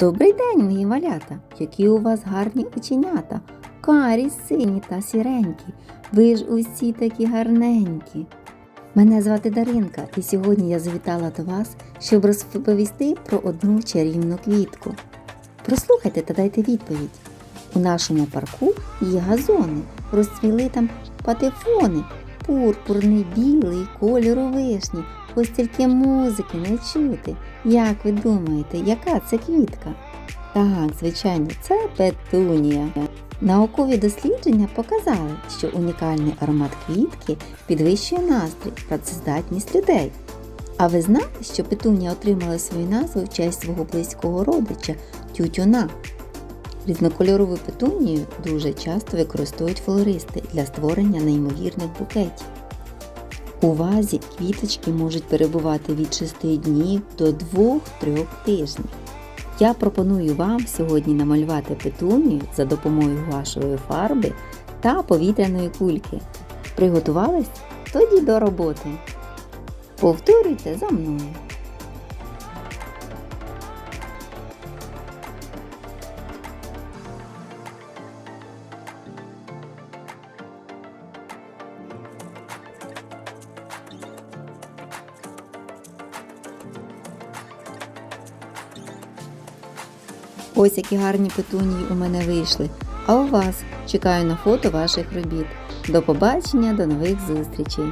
Добрий день, мої малята! Які у вас гарні оченята, карі, сині та сіренькі. Ви ж усі такі гарненькі. Мене звати Даринка, і сьогодні я завітала до вас, щоб розповісти про одну чарівну квітку. Прослухайте та дайте відповідь. У нашому парку є газони, розцвіли там патефони, пурпурний, білий, кольору вишні. Ось тільки музики не чути. Як ви думаєте, яка це квітка? Так, звичайно, це петунія. Наукові дослідження показали, що унікальний аромат квітки підвищує настрій, працездатність людей. А ви знали, що петунія отримала свою назву в честь свого близького родича тютюна? Різнокольорову петунію дуже часто використовують флористи для створення неймовірних букетів. У вазі квіточки можуть перебувати від 6 днів до 2-3 тижнів. Я пропоную вам сьогодні намалювати петунію за допомогою вашої фарби та повітряної кульки. Приготувались? Тоді до роботи. Повторюйте за мною. Ось які гарні петунії у мене вийшли. А у вас чекаю на фото ваших робіт. До побачення, до нових зустрічей!